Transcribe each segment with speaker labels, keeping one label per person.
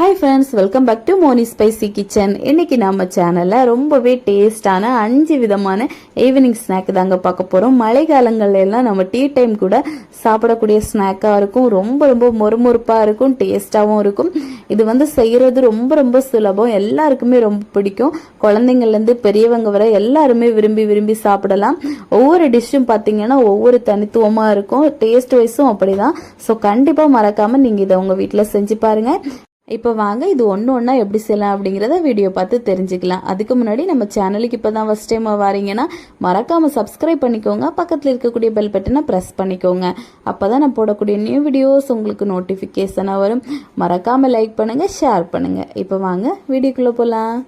Speaker 1: Hi friends welcome back to Moni spicy kitchen இன்னைக்கு நம்ம சேனலில் ரொம்பவே டேஸ்டான அஞ்சு விதமான ஈவினிங் ஸ்நாக் தாங்க பார்க்க போகிறோம் மழை காலங்கள்ல எல்லாம் நம்ம டீ டைம் கூட சாப்பிடக்கூடிய ஸ்நாக்காக இருக்கும். ரொம்ப ரொம்ப மொறுமொறுப்பாக இருக்கும் டேஸ்ட்டாகவும் இருக்கும். இது வந்து செய்கிறது ரொம்ப ரொம்ப சுலபம். எல்லாருக்குமே ரொம்ப பிடிக்கும். குழந்தைங்கள்லேருந்து பெரியவங்க வரை எல்லாருமே விரும்பி விரும்பி சாப்பிடலாம். ஒவ்வொரு டிஷ்ஷும் பார்த்தீங்கன்னா ஒவ்வொரு தனித்துவமாக இருக்கும். டேஸ்ட் வைஸும் அப்படி தான் ஸோ கண்டிப்பாக மறக்காமல் நீங்கள் இதை உங்கள் வீட்டில் செஞ்சு பாருங்கள் இப்போ வாங்க இது ஒன்று ஒன்றா எப்படி செய்யலாம் அப்படிங்கிறத வீடியோ பார்த்து தெரிஞ்சுக்கலாம். அதுக்கு முன்னாடி நம்ம சேனலுக்கு இப்போ தான் ஃபஸ்ட் டைம் வரீங்கன்னா மறக்காமல் சப்ஸ்கிரைப் பண்ணிக்கோங்க. பக்கத்தில் இருக்கக்கூடிய பெல் பட்டனை ப்ரெஸ் பண்ணிக்கோங்க. அப்போ தான் நான் போடக்கூடிய நியூ வீடியோஸ் உங்களுக்கு நோட்டிஃபிகேஷனாக வரும். மறக்காமல் லைக் பண்ணுங்கள் ஷேர் பண்ணுங்கள் இப்போ வாங்க வீடியோக்குள்ளே போகலாம்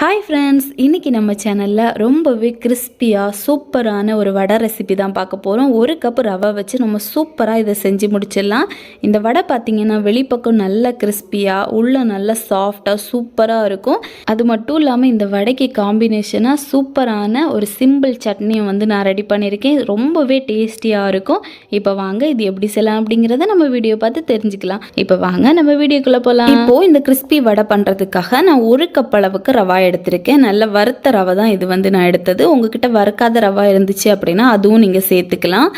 Speaker 1: ஹாய் ஃப்ரெண்ட்ஸ் இன்றைக்கி நம்ம சேனலில் ரொம்பவே கிறிஸ்பியாக சூப்பரான ஒரு வடை ரெசிபி தான் பார்க்க போகிறோம் ஒரு கப் ரவை வச்சு நம்ம சூப்பராக இதை செஞ்சு முடிச்சிடலாம். இந்த வடை பார்த்திங்கன்னா வெளிப்பக்கம் நல்ல கிறிஸ்பியாக உள்ள நல்ல சாஃப்டாக சூப்பராக இருக்கும். அது மட்டும் இல்லாமல் இந்த வடைக்கு காம்பினேஷனாக சூப்பரான ஒரு சிம்பிள் சட்னியை வந்து நான் ரெடி பண்ணியிருக்கேன். ரொம்பவே டேஸ்டியாக இருக்கும். இப்போ வாங்க இது எப்படி செய்யலாம் அப்படிங்கிறத நம்ம வீடியோ பார்த்து தெரிஞ்சுக்கலாம். இப்போ வாங்க நம்ம வீடியோக்குள்ளே போகலாம் இப்போது இந்த கிறிஸ்பி வடை பண்ணுறதுக்காக நான் ஒரு கப் அளவுக்கு ரவாய் எடுத்திருக்கேன். நல்ல வறுத்த ரவை தான் இது வந்து நான் எடுத்தது. உங்ககிட்ட வறுக்காத ரவா இருந்துச்சு அப்படின்னா அதுவும் நீங்கள் சேர்த்துக்கலாம்.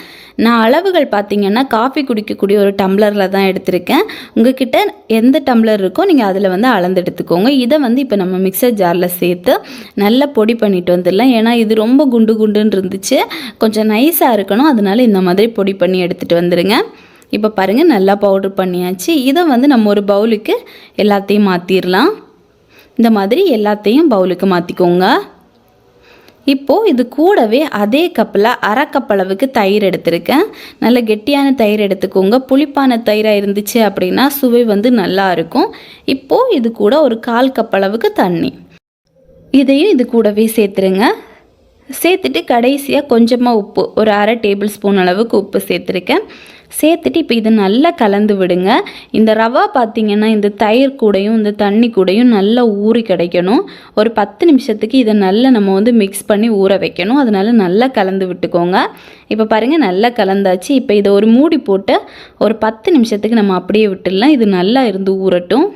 Speaker 1: நான் அளவுகள் பார்த்தீங்கன்னா காஃபி குடிக்கக்கூடிய ஒரு டம்ளரில் தான் எடுத்திருக்கேன். உங்ககிட்ட எந்த டம்ளர் இருக்கோ நீங்கள் அதில் வந்து அளந்து எடுத்துக்கோங்க. இதை வந்து இப்போ நம்ம மிக்சர் ஜாரில் சேர்த்து நல்லா பொடி பண்ணிட்டு வந்துடலாம். ஏன்னா இது ரொம்ப குண்டு குண்டுன்னு இருந்துச்சு. கொஞ்சம் நைஸாக இருக்கணும். அதனால இந்த மாதிரி பொடி பண்ணி எடுத்துகிட்டு வந்துடுங்க இப்போ பாருங்கள் நல்லா பவுட்ரு பண்ணியாச்சு. இதை வந்து நம்ம ஒரு பவுலுக்கு எல்லாத்தையும் மாற்றிடலாம் இந்த மாதிரி எல்லாத்தையும் பவுலுக்கு மாற்றிக்கோங்க இப்போது இது கூடவே அதே கப்பில் அரை கப் அளவுக்கு தயிர் எடுத்திருக்கேன். நல்ல கெட்டியான தயிர் எடுத்துக்கோங்க. புளிப்பான தயிராக இருந்துச்சு அப்படின்னா சுவை வந்து நல்லா இருக்கும். இப்போது இது கூட ஒரு கால் கப் அளவுக்கு தண்ணி. இதையும் இது கூடவே சேர்த்துருங்க. சேர்த்துட்டு கடைசியாக கொஞ்சமாக உப்பு. ஒரு அரை டேபிள் ஸ்பூன் அளவுக்கு உப்பு சேர்த்துருக்கேன். சேர்த்துட்டு இப்போ இதை நல்லா கலந்து விடுங்க. இந்த ரவா பார்த்திங்கன்னா இந்த தயிர் கூடையும் இந்த தண்ணி கூடையும் நல்லா ஊறி கிடைக்கணும். ஒரு பத்து நிமிஷத்துக்கு இதை நல்லா நம்ம வந்து மிக்ஸ் பண்ணி ஊற வைக்கணும். அதனால நல்லா கலந்து விட்டுக்கோங்க. இப்போ பாருங்கள் நல்லா கலந்தாச்சு. இப்போ இதை ஒரு மூடி போட்டு ஒரு பத்து நிமிஷத்துக்கு நம்ம அப்படியே விட்டுடலாம். இது நல்லா இருந்து ஊறட்டும்.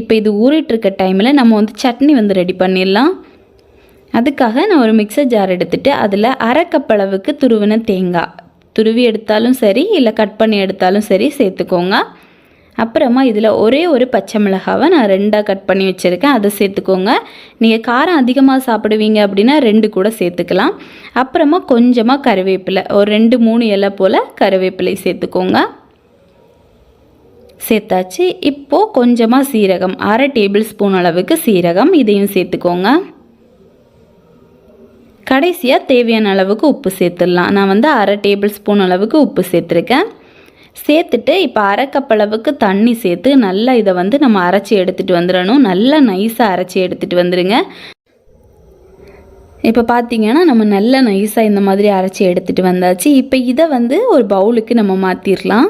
Speaker 1: இப்போ இது ஊறிட்டுருக்க டைமில் நம்ம வந்து சட்னி வந்து ரெடி பண்ணிடலாம். அதுக்காக நான் ஒரு மிக்சர் ஜார் எடுத்துகிட்டு அதில் அரை கப் அளவுக்கு துருவின தேங்காய். துருவி எடுத்தாலும் சரி இல்லை கட் பண்ணி எடுத்தாலும் சரி சேர்த்துக்கோங்க. அப்புறமா இதில் ஒரே ஒரு பச்சை மிளகாவை நான் ரெண்டாக கட் பண்ணி வச்சுருக்கேன். அதை சேர்த்துக்கோங்க. நீங்கள் காரம் அதிகமாக சாப்பிடுவீங்க அப்படின்னா ரெண்டு கூட சேர்த்துக்கலாம். அப்புறமா கொஞ்சமாக கருவேப்பிலை ஒரு ரெண்டு மூணு இலை போல் கருவேப்பிலை சேர்த்துக்கோங்க. சேர்த்தாச்சு. இப்போது கொஞ்சமாக சீரகம் அரை டேபிள் ஸ்பூன் அளவுக்கு சீரகம் இதையும் சேர்த்துக்கோங்க. கடைசியாக தேவையான அளவுக்கு உப்பு சேர்த்துடலாம். நான் வந்து அரை டேபிள் ஸ்பூன் அளவுக்கு உப்பு சேர்த்துருக்கேன். சேர்த்துட்டு இப்போ அரை கப் அளவுக்கு தண்ணி சேர்த்து நல்லா இதை வந்து நம்ம அரைச்சி எடுத்துகிட்டு வந்துடணும். நல்லா நைஸாக அரைச்சி எடுத்துகிட்டு வந்துடுங்க இப்போ பார்த்தீங்கன்னா நம்ம நல்ல நைஸாக இந்த மாதிரி அரைச்சி எடுத்துகிட்டு வந்தாச்சு. இப்போ இதை வந்து ஒரு பவுலுக்கு நம்ம மாற்றிடலாம்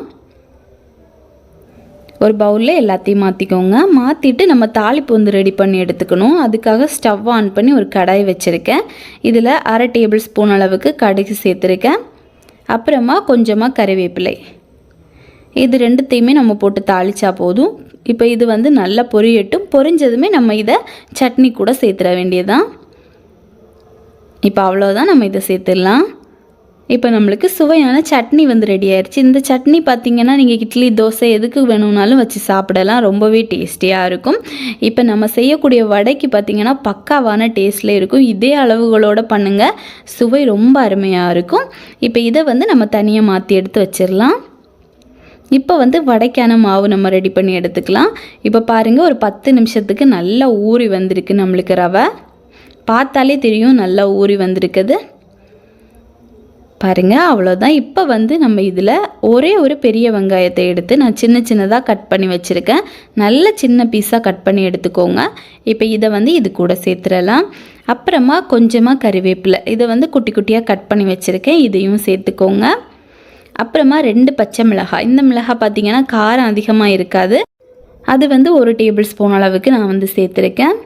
Speaker 1: ஒரு பவுலில் எல்லாத்தையும் மாற்றிக்கோங்க மாற்றிட்டு நம்ம தாளிப்பு வந்து ரெடி பண்ணி எடுத்துக்கணும். அதுக்காக ஸ்டவ் ஆன் பண்ணி ஒரு கடாய் வச்சுருக்கேன். இதில் அரை டேபிள் ஸ்பூன் அளவுக்கு கடுகு சேர்த்துருக்கேன். அப்புறமா கொஞ்சமாக கறிவேப்பிலை இது ரெண்டுத்தையுமே நம்ம போட்டு தாளித்தா போதும். இப்போ இது வந்து நல்லா பொரியட்டும். பொரிஞ்சதுமே நம்ம இதை சட்னி கூட சேர்த்துட வேண்டியதான் இப்போ அவ்வளோதான் நம்ம இதை சேர்த்துடலாம். இப்போ நம்மளுக்கு சுவையான சட்னி வந்து ரெடி ஆயிடுச்சு இந்த சட்னி பார்த்திங்கன்னா நீங்கள் இட்லி தோசை எதுக்கு வேணும்னாலும் வச்சு சாப்பிடலாம். ரொம்பவே டேஸ்டியாக இருக்கும். இப்போ நம்ம செய்யக்கூடிய வடைக்கு பார்த்திங்கன்னா பக்காவான டேஸ்ட்டில் இருக்கும். இதே அளவுகளோடு பண்ணுங்கள் சுவை ரொம்ப அருமையாக இருக்கும். இப்போ இதை வந்து நம்ம தனியாக மாற்றி எடுத்து வச்சிடலாம். இப்போ வந்து வடைக்கான மாவு நம்ம ரெடி பண்ணி எடுத்துக்கலாம். இப்போ பாருங்கள் ஒரு பத்து நிமிஷத்துக்கு நல்லா ஊறி வந்திருக்கு நம்மளுக்கு ரவை. பார்த்தாலே தெரியும் நல்லா ஊறி வந்திருக்குது. பாருங்கள் அவ்வளோதான் இப்போ வந்து நம்ம இதில் ஒரே ஒரு பெரிய வெங்காயத்தை எடுத்து நான் சின்ன சின்னதாக கட் பண்ணி வச்சுருக்கேன். நல்ல சின்ன பீஸாக கட் பண்ணி எடுத்துக்கோங்க. இப்போ இதை வந்து இது கூட சேர்த்துடலாம். அப்புறமா கொஞ்சமாக கறிவேப்பிலை இதை வந்து குட்டி குட்டியாக கட் பண்ணி வச்சுருக்கேன். இதையும் சேர்த்துக்கோங்க. அப்புறமா ரெண்டு பச்சை மிளகாய். இந்த மிளகாய் பார்த்திங்கன்னா காரம் அதிகமாக இருக்காது. அது வந்து ஒரு டேபிள் ஸ்பூன் அளவுக்கு நான் வந்து சேர்த்துருக்கேன்.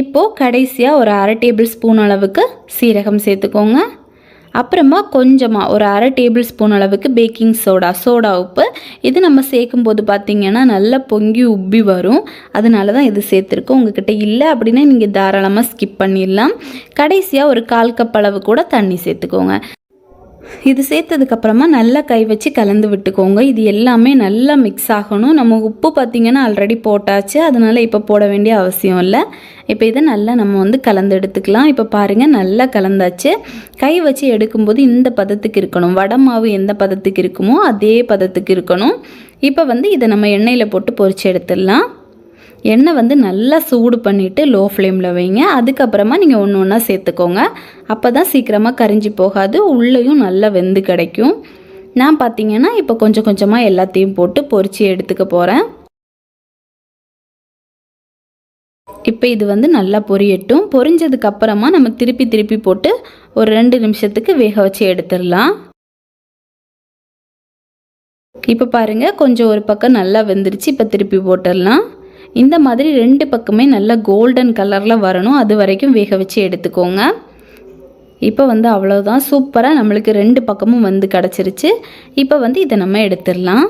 Speaker 1: இப்போது கடைசியாக ஒரு அரை டேபிள் ஸ்பூன் அளவுக்கு சீரகம் சேர்த்துக்கோங்க. அப்புறமா கொஞ்சமாக ஒரு அரை டேபிள் ஸ்பூன் அளவுக்கு பேக்கிங் சோடா சோடா உப்பு. இது நம்ம சேர்க்கும்போது பார்த்திங்கன்னா நல்லா பொங்கி உப்பி வரும். அதனால தான் இது சேர்த்துருக்கோம். உங்ககிட்ட இல்லை அப்படின்னா நீங்கள் தாராளமாக ஸ்கிப் பண்ணிடலாம். கடைசியாக ஒரு கால் கப் அளவு கூட தண்ணி சேர்த்துக்கோங்க. இது சேர்த்ததுக்கப்புறமா நல்லா கை வச்சு கலந்து விட்டுக்கோங்க. இது எல்லாமே நல்லா மிக்ஸ் ஆகணும். நம்ம உப்பு பார்த்திங்கன்னா ஆல்ரெடி போட்டாச்சு. அதனால் இப்போ போட வேண்டிய அவசியம் இல்லை. இப்போ இதை நல்லா நம்ம வந்து கலந்து எடுத்துக்கலாம். இப்போ பாருங்கள் நல்லா கலந்தாச்சு. கை வச்சு எடுக்கும்போது இந்த பதத்துக்கு இருக்கணும். வடை மாவு எந்த பதத்துக்கு இருக்குமோ அதே பதத்துக்கு இருக்கணும். இப்போ வந்து இதை நம்ம எண்ணெயில் போட்டு பொறிச்சு எடுத்துடலாம். எண்ணெய் வந்து நல்லா சூடு பண்ணிவிட்டு லோ ஃப்ளேமில் வைங்க. அதுக்கப்புறமா நீங்கள் ஒன்று ஒன்றா சேர்த்துக்கோங்க. அப்போ தான் சீக்கிரமாக கரிஞ்சி போகாது. உள்ளேயும் நல்லா வெந்து கிடைக்கும். நான் பார்த்தீங்கன்னா இப்போ கொஞ்சம் கொஞ்சமாக எல்லாத்தையும் போட்டு பொறிச்சு எடுத்துக்க போகிறேன் இப்போ இது வந்து நல்லா பொரியட்டும். பொரிஞ்சதுக்கு அப்புறமா நம்ம திருப்பி திருப்பி போட்டு ஒரு ரெண்டு நிமிஷத்துக்கு வேக வச்சு எடுத்துடலாம். இப்போ பாருங்கள் கொஞ்சம் ஒரு பக்கம் நல்லா வெந்துருச்சு. இப்போ திருப்பி போட்டுடலாம். இந்த மாதிரி ரெண்டு பக்கமே நல்லா கோல்டன் கலரில் வரணும். அது வரைக்கும் வேக வச்சு எடுத்துக்கோங்க. இப்போ வந்து அவ்வளோதான் சூப்பராக நம்மளுக்கு ரெண்டு பக்கமும் வந்து கிடச்சிருச்சு. இப்போ வந்து இதை நம்ம எடுத்துடலாம்.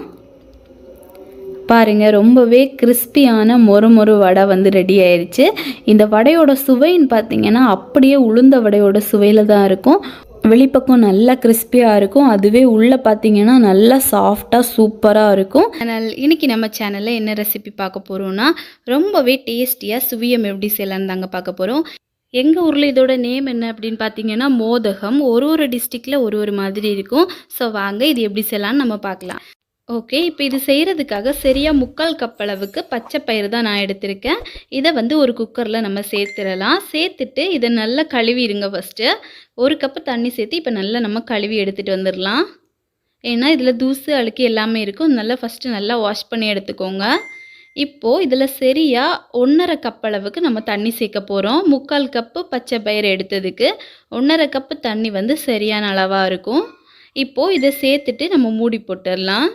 Speaker 1: பாருங்கள் ரொம்பவே கிறிஸ்பியான மொறு மொறு வடை வந்து ரெடி ஆயிடுச்சு இந்த வடையோட சுவைன்னு பார்த்தீங்கன்னா அப்படியே உளுந்த வடையோட சுவையில் தான் இருக்கும். வெளிப்பக்கம் நல்லா கிறிஸ்பியாக இருக்கும். அதுவே உள்ளே பார்த்தீங்கன்னா நல்லா சாஃப்டாக சூப்பராக இருக்கும். அதனால் இன்றைக்கி நம்ம சேனலில் என்ன ரெசிபி பார்க்க போகிறோம்னா ரொம்பவே டேஸ்டியாக சுவியம் எப்படி செய்யலான்னு தாங்க பார்க்க போகிறோம் எங்கள் ஊரில் இதோட நேம் என்ன அப்படின்னு பார்த்தீங்கன்னா மோதகம். ஒரு ஒரு டிஸ்ட்ரிக்டில் ஒரு ஒரு மாதிரி இருக்கும். ஸோ வாங்க இது எப்படி செய்யலான்னு நம்ம பார்க்கலாம். ஓகே இப்போ இது செய்கிறதுக்காக சரியாக முக்கால் கப் அளவுக்கு பச்சை பயிறு தான் நான் எடுத்திருக்கேன். இதை வந்து ஒரு குக்கரில் நம்ம சேர்த்துடலாம். சேர்த்துட்டு இதை நல்லா கழுவிடுங்க ஃபஸ்ட்டு ஒரு கப்பு தண்ணி சேர்த்து இப்போ நல்லா நம்ம கழுவி எடுத்துகிட்டு வந்துடலாம். ஏன்னா இதில் தூசு அழுக்கு எல்லாமே இருக்கும். நல்லா ஃபஸ்ட்டு நல்லா வாஷ் பண்ணி எடுத்துக்கோங்க. இப்போது இதில் சரியாக ஒன்றரை கப் அளவுக்கு நம்ம தண்ணி சேர்க்க போகிறோம் முக்கால் கப்பு பச்சை பயிறு எடுத்ததுக்கு ஒன்றரை கப்பு தண்ணி வந்து சரியான அளவாக இருக்கும். இப்போது இதை சேர்த்துட்டு நம்ம மூடி போட்டுடலாம்.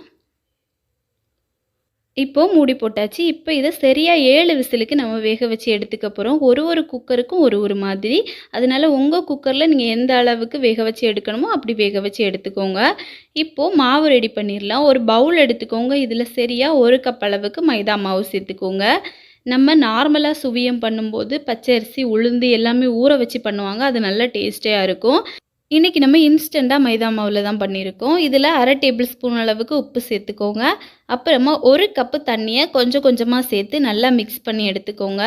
Speaker 1: இப்போது மூடி போட்டாச்சு. இப்போ இதை சரியாக ஏழு விசிலுக்கு நம்ம வேக வச்சு எடுத்துக்க போகிறோம் ஒரு ஒரு குக்கருக்கும் ஒரு ஒரு மாதிரி. அதனால் உங்கள் குக்கரில் நீங்கள் எந்த அளவுக்கு வேக வச்சு எடுக்கணுமோ அப்படி வேக வச்சு எடுத்துக்கோங்க. இப்போது மாவு ரெடி பண்ணிடலாம். ஒரு பவுல் எடுத்துக்கோங்க. இதில் சரியாக ஒரு கப் அளவுக்கு மைதா மாவு சேர்த்துக்கோங்க. நம்ம நார்மலாக சுவியம் பண்ணும்போது பச்சரிசி உளுந்து எல்லாமே ஊற வச்சு பண்ணுவாங்க. அது நல்ல டேஸ்டியாக இருக்கும். இன்றைக்கி நம்ம இன்ஸ்டண்ட்டாக மைதா மாவில் தான் பண்ணியிருக்கோம். இதில் அரை டேபிள் ஸ்பூன் அளவுக்கு உப்பு சேர்த்துக்கோங்க. அப்புறமா ஒரு கப்பு தண்ணியை கொஞ்சம் கொஞ்சமாக சேர்த்து நல்லா மிக்ஸ் பண்ணி எடுத்துக்கோங்க.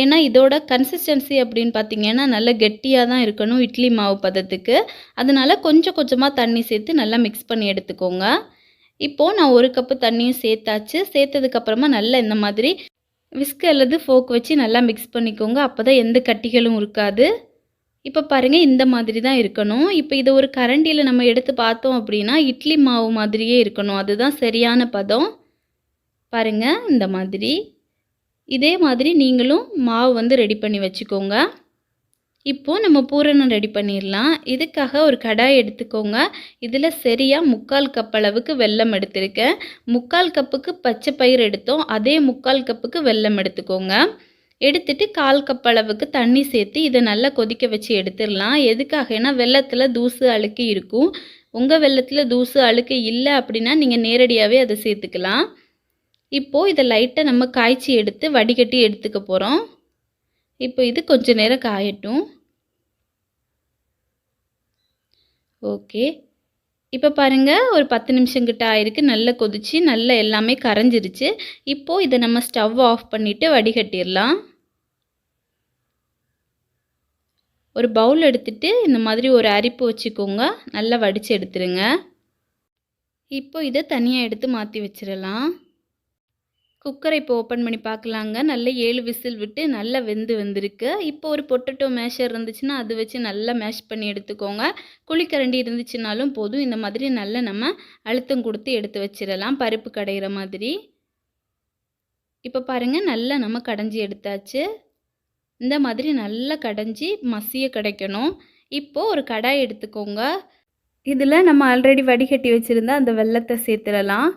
Speaker 1: ஏன்னா இதோட கன்சிஸ்டன்சி அப்படின்னு பார்த்தீங்கன்னா நல்லா கெட்டியாக தான் இருக்கணும் இட்லி மாவு பதத்துக்கு. அதனால் கொஞ்சம் கொஞ்சமாக தண்ணி சேர்த்து நல்லா மிக்ஸ் பண்ணி எடுத்துக்கோங்க. இப்போது நான் ஒரு கப்பு தண்ணியும் சேர்த்தாச்சு. சேர்த்ததுக்கப்புறமா நல்லா இந்த மாதிரி விஸ்க் அல்லது ஃபோக் வச்சு நல்லா மிக்ஸ் பண்ணிக்கோங்க. அப்போ தான் எந்த கட்டிகளும் இருக்காது. இப்போ பாருங்கள் இந்த மாதிரி தான் இருக்கணும். இப்போ இதை ஒரு கரண்டியில் நம்ம எடுத்து பார்த்தோம் அப்படின்னா இட்லி மாவு மாதிரியே இருக்கணும். அதுதான் சரியான பதம். பாருங்கள் இந்த மாதிரி. இதே மாதிரி நீங்களும் மாவு வந்து ரெடி பண்ணி வச்சுக்கோங்க. இப்போது நம்ம பூரணம் ரெடி பண்ணிடலாம் இதுக்காக ஒரு கடாய் எடுத்துக்கோங்க. இதில் சரியாக முக்கால் கப் அளவுக்கு வெல்லம் எடுத்திருக்கேன். முக்கால் கப்புக்கு பச்சை பயிர் எடுத்தோம். அதே முக்கால் கப்புக்கு வெல்லம் எடுத்துக்கோங்க. எடுத்துட்டு கால் கப் அளவுக்கு தண்ணி சேர்த்து இதை நல்லா கொதிக்க வச்சு எடுத்துடலாம். எதுக்காகனா வெள்ளத்தில் தூசு அழுக்கு இருக்கும். உங்கள் வெள்ளத்தில் தூசு அழுக்கு இல்லை அப்படின்னா நீங்கள் நேரடியாகவே அதை சேர்த்துக்கலாம். இப்போது இதை லைட்டாக நம்ம காய்ச்சி எடுத்து வடிகட்டி எடுத்துக்க போகிறோம் இப்போ இது கொஞ்சம் நேரம் காயட்டும். ஓகே. இப்போ பாருங்கள் ஒரு பத்து நிமிஷம் கிட்ட ஆயிருக்கு. நல்லா கொதிச்சு நல்லா எல்லாமே கரைஞ்சிருச்சு. இப்போது இதை நம்ம ஸ்டவ் ஆஃப் பண்ணிவிட்டு வடிகட்டிடலாம். ஒரு பவுல் எடுத்துட்டு இந்த மாதிரி ஒரு அரிப்பு வச்சுக்கோங்க. நல்லா வடித்து எடுத்துருங்க. இப்போ இதை தனியாக எடுத்து மாற்றி வச்சிடலாம். குக்கரை இப்போ ஓப்பன் பண்ணி பார்க்கலாங்க. நல்ல ஏழு விசில் விட்டு நல்லா வெந்து வந்திருக்கு. இப்போ ஒரு பொட்டட்டோ மேஷர் இருந்துச்சுன்னா அது வச்சு நல்லா மேஷ் பண்ணி எடுத்துக்கோங்க. குழிக்கரண்டி இருந்துச்சுனாலும் போதும். இந்த மாதிரி நல்லா நம்ம அழுத்தம் கொடுத்து எடுத்து வச்சிடலாம். பருப்பு கடையிற மாதிரி. இப்போ பாருங்கள் நல்லா நம்ம கடைஞ்சி எடுத்தாச்சு. இந்த மாதிரி நல்லா கடைஞ்சி மசிய கிடைக்கணும். இப்போது ஒரு கடாய் எடுத்துக்கோங்க. இதில் நம்ம ஆல்ரெடி வடிகட்டி வச்சுருந்தா அந்த வெள்ளத்தை சேர்த்துடலாம்.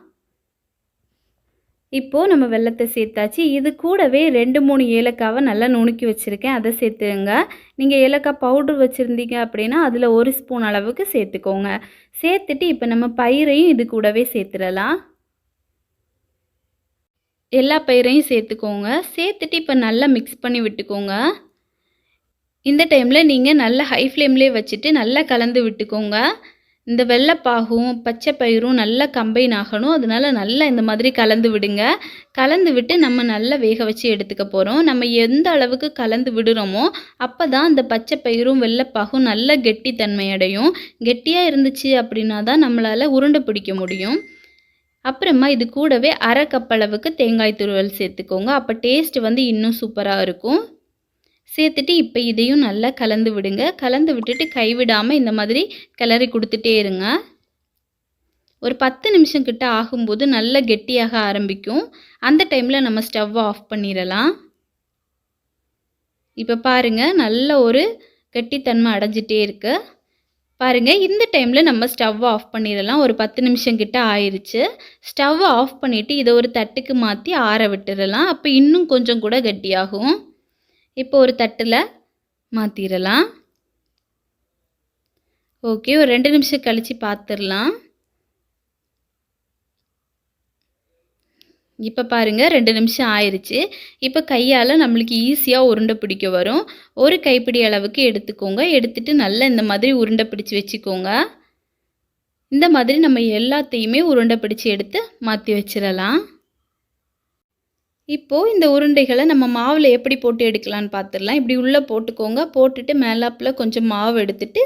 Speaker 1: இப்போது நம்ம வெள்ளத்தை சேர்த்தாச்சு. இது கூடவே ரெண்டு மூணு ஏலக்காவை நல்லா நுணுக்கி வச்சுருக்கேன். அதை சேர்த்துங்க. நீங்கள் ஏலக்காய் பவுடர் வச்சுருந்தீங்க அப்படின்னா அதில் ஒரு ஸ்பூன் அளவுக்கு சேர்த்துக்கோங்க. சேர்த்துட்டு இப்போ நம்ம பயிரையும் இது கூடவே சேர்த்துடலாம். எல்லா பயிரையும் சேர்த்துக்கோங்க. சேர்த்துட்டு இப்போ நல்லா மிக்ஸ் பண்ணி விட்டுக்கோங்க. இந்த டைமில் நீங்கள் நல்லா ஹை ஃப்ளேம்லேயே வச்சுட்டு நல்லா கலந்து விட்டுக்கோங்க. இந்த வெள்ளைப்பாகும் பச்சை பயிரும் நல்லா கம்பைன் ஆகணும். அதனால நல்லா இந்த மாதிரி கலந்து விடுங்க. கலந்து விட்டு நம்ம நல்லா வேக வச்சு எடுத்துக்க போகிறோம் நம்ம எந்த அளவுக்கு கலந்து விடுறோமோ அப்போ தான் அந்த பச்சை பயிரும் வெள்ளைப்பாகும் நல்ல கெட்டித்தன்மை அடையும். கெட்டியாக இருந்துச்சு அப்படின்னா தான் நம்மளால் உருண்டை பிடிக்க முடியும். அப்புறமா இது கூடவே அரை கப் அளவுக்கு தேங்காய் துருவல் சேர்த்துக்கோங்க. அப்போ டேஸ்ட் வந்து இன்னும் சூப்பராக இருக்கும். சேர்த்துட்டு இப்போ இதையும் நல்லா கலந்து விடுங்க. கலந்து விட்டுட்டு கைவிடாமல் இந்த மாதிரி கிளறி கொடுத்துட்டே இருங்க. ஒரு பத்து நிமிஷம் கிட்ட ஆகும்போது நல்லா கெட்டியாக ஆரம்பிக்கும். அந்த டைமில் நம்ம ஸ்டவ்வை ஆஃப் பண்ணிடலாம். இப்போ பாருங்கள் நல்ல ஒரு கெட்டித்தன்மை அடைஞ்சிட்டே இருக்கு. பாருங்கள் இந்த டைமில் நம்ம ஸ்டவ்வை ஆஃப் பண்ணிடலாம். ஒரு பத்து நிமிஷம் கிட்ட ஆயிடுச்சு ஸ்டவ்வை ஆஃப் பண்ணிவிட்டு இதை ஒரு தட்டுக்கு மாற்றி ஆற விட்டுடலாம். அப்போ இன்னும் கொஞ்சம் கூட கெட்டியாகும். இப்போ ஒரு தட்டில் மாற்றிடலாம் ஓகே ஒரு ரெண்டு நிமிஷம் கழித்து பார்த்துடலாம் இப்போ பாருங்கள் ரெண்டு நிமிஷம் ஆயிடுச்சு இப்போ கையால் நம்மளுக்கு ஈஸியாக உருண்டை பிடிக்க வரும். ஒரு கைப்பிடி அளவுக்கு எடுத்துக்கோங்க. எடுத்துகிட்டு நல்லா இந்த மாதிரி உருண்டை பிடிச்சி வச்சுக்கோங்க. இந்த மாதிரி நம்ம எல்லாத்தையுமே உருண்டை பிடிச்சி எடுத்து மாற்றி வச்சிடலாம் இப்போது இந்த உருண்டைகளை நம்ம மாவில் எப்படி போட்டு எடுக்கலான்னு பார்த்துடலாம் இப்படி உள்ளே போட்டுக்கோங்க. போட்டுட்டு மேலாப்பில் கொஞ்சம் மாவு எடுத்துட்டு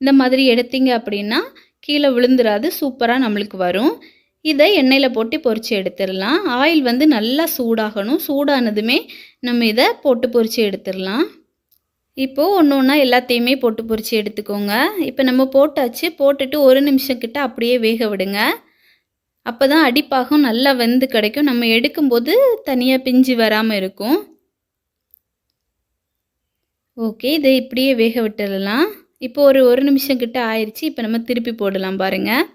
Speaker 1: இந்த மாதிரி எடுத்தீங்க அப்படின்னா கீழே விழுந்துராது. சூப்பராக நம்மளுக்கு வரும். இதை எண்ணெயில் போட்டு பொரித்து எடுத்துடலாம். ஆயில் வந்து நல்லா சூடாகணும். சூடானதுமே நம்ம இதை போட்டு பொரித்து எடுத்துடலாம். இப்போது ஒன்று ஒன்றா எல்லாத்தையுமே போட்டு பொரித்து எடுத்துக்கோங்க. இப்போ நம்ம போட்டாச்சு. போட்டுட்டு ஒரு நிமிஷம் கிட்ட அப்படியே வேக விடுங்க. அப்போ தான் அடிப்பாகம் நல்லா வெந்து கிடைக்கும். நம்ம எடுக்கும்போது தனியாக பிஞ்சு வராமல் இருக்கும். ஓகே இதை இப்படியே வேக விட்டுடலாம். இப்போ ஒரு ஒரு நிமிஷம் கிட்ட ஆயிடுச்சு இப்போ நம்ம திருப்பி போடலாம் பாருங்கள்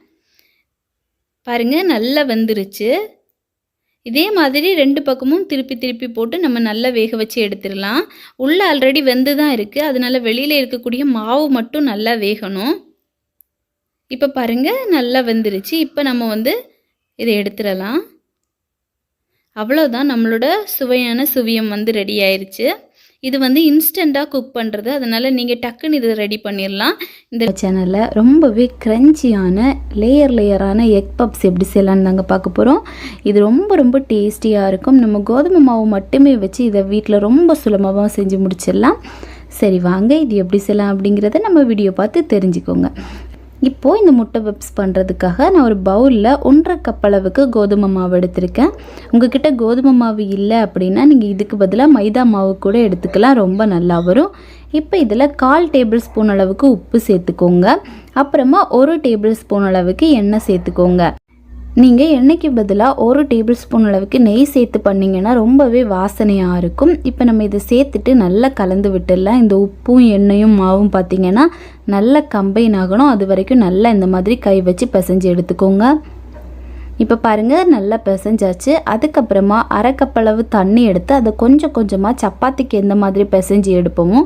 Speaker 1: பாருங்கள் நல்லா வெந்துருச்சு. இதே மாதிரி ரெண்டு பக்கமும் திருப்பி திருப்பி போட்டு நம்ம நல்லா வேக வச்சு எடுத்துடலாம். உள்ளே ஆல்ரெடி வெந்து தான் இருக்குது அதனால வெளியில் இருக்கக்கூடிய மாவு மட்டும் நல்லா வேகணும். இப்போ பாருங்கள் நல்லா வெந்துருச்சு. இப்போ நம்ம வந்து இதை எடுத்துடலாம். அவ்வளோதான் நம்மளோட சுவையான சுவியம் வந்து ரெடி ஆயிடுச்சு இது வந்து இன்ஸ்டண்ட்டாக குக் பண்ணுறது அதனால் நீங்கள் டக்குன்னு இதை ரெடி பண்ணிடலாம். இந்த சேனலில் ரொம்பவே க்ரன்ச்சியான லேயர் லேயரான எக் பப்ஸ் எப்படி செய்யலான்னு நாங்கள் பார்க்க போகிறோம் இது ரொம்ப ரொம்ப டேஸ்டியாக இருக்கும். நம்ம கோதுமை மாவு மட்டுமே வச்சு இதை வீட்டில் ரொம்ப சுலபமாக செஞ்சு முடிச்சிடலாம். சரி வாங்க இது எப்படி செய்யலாம் அப்படிங்கிறத நம்ம வீடியோ பார்த்து தெரிஞ்சுக்கோங்க. இப்போது இந்த முட்டை பப்ஸ் பண்ணுறதுக்காக நான் ஒரு பவுலில் ஒன்றரை கப் அளவுக்கு கோதுமை மாவு எடுத்திருக்கேன். உங்ககிட்ட கோதுமை மாவு இல்லை அப்படின்னா நீங்கள் இதுக்கு பதிலாக மைதா மாவு கூட எடுத்துக்கலாம் ரொம்ப நல்லா வரும். இப்போ இதில் கால் டேபிள் ஸ்பூன் அளவுக்கு உப்பு சேர்த்துக்கோங்க. அப்புறமா ஒரு டேபிள் ஸ்பூன் அளவுக்கு எண்ணெய் சேர்த்துக்கோங்க. நீங்கள் எண்ணெய்க்கு பதிலாக ஒரு டேபிள் ஸ்பூன் அளவுக்கு நெய் சேர்த்து பண்ணிங்கன்னா ரொம்பவே வாசனையாக இருக்கும். இப்போ நம்ம இதை சேர்த்துட்டு நல்லா கலந்து விட்டுடலாம். இந்த உப்பும் எண்ணெயும் மாவும் பார்த்திங்கன்னா நல்லா கம்பைன் ஆகணும். அது வரைக்கும் நல்லா இந்த மாதிரி கை வச்சு பிசைஞ்சு எடுத்துக்கோங்க. இப்போ பாருங்கள் நல்லா பிசைஞ்சாச்சு. அதுக்கப்புறமா அரைக்கப்பளவு தண்ணி எடுத்து அதை கொஞ்சம் கொஞ்சமாக சப்பாத்திக்கு எந்த மாதிரி பிசைஞ்சு எடுப்போமோ.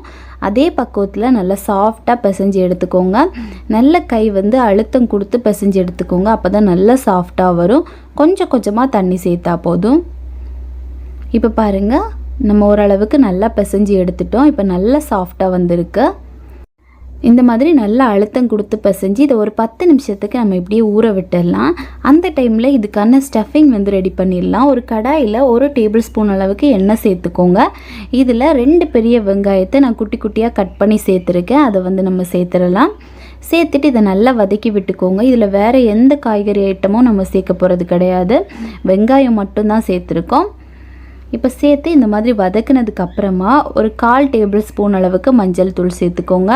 Speaker 1: அதே பக்குவத்தில் நல்லா சாஃப்டாக பிசைஞ்சு எடுத்துக்கோங்க. நல்ல கை வந்து அழுத்தம் கொடுத்து பிசைஞ்சு எடுத்துக்கோங்க. அப்போ தான் நல்லா சாஃப்டாக வரும். கொஞ்சம் கொஞ்சமாக தண்ணி சேர்த்தா போதும். இப்போ பாருங்கள் நம்ம ஓரளவுக்கு நல்லா பிசைஞ்சு எடுத்துட்டோம். இப்போ நல்லா சாஃப்டாக வந்திருக்கு. இந்த மாதிரி நல்லா அழுத்தம் கொடுத்து பிசைஞ்சு இதை ஒரு பத்து நிமிஷத்துக்கு நம்ம இப்படியே ஊற விட்டுடலாம். அந்த டைமில் இதுக்கான ஸ்டஃபிங் வந்து ரெடி பண்ணிடலாம். ஒரு கடாயில் ஒரு டேபிள் ஸ்பூன் அளவுக்கு எண்ணெய் சேர்த்துக்கோங்க. இதில் ரெண்டு பெரிய வெங்காயத்தை நான் குட்டி குட்டியாக கட் பண்ணி சேர்த்துருக்கேன். அதை வந்து நம்ம சேர்த்துடலாம். சேர்த்துட்டு இதை நல்லா வதக்கி விட்டுக்கோங்க. இதில் வேறு எந்த காய்கறி ஐட்டமும் நம்ம சேர்க்க போகிறது கிடையாது. வெங்காயம் மட்டும்தான் சேர்த்துருக்கோம். இப்போ சேர்த்து இந்த மாதிரி வதக்குனதுக்கு அப்புறமா ஒரு கால் டேபிள் ஸ்பூன் அளவுக்கு மஞ்சள் தூள் சேர்த்துக்கோங்க.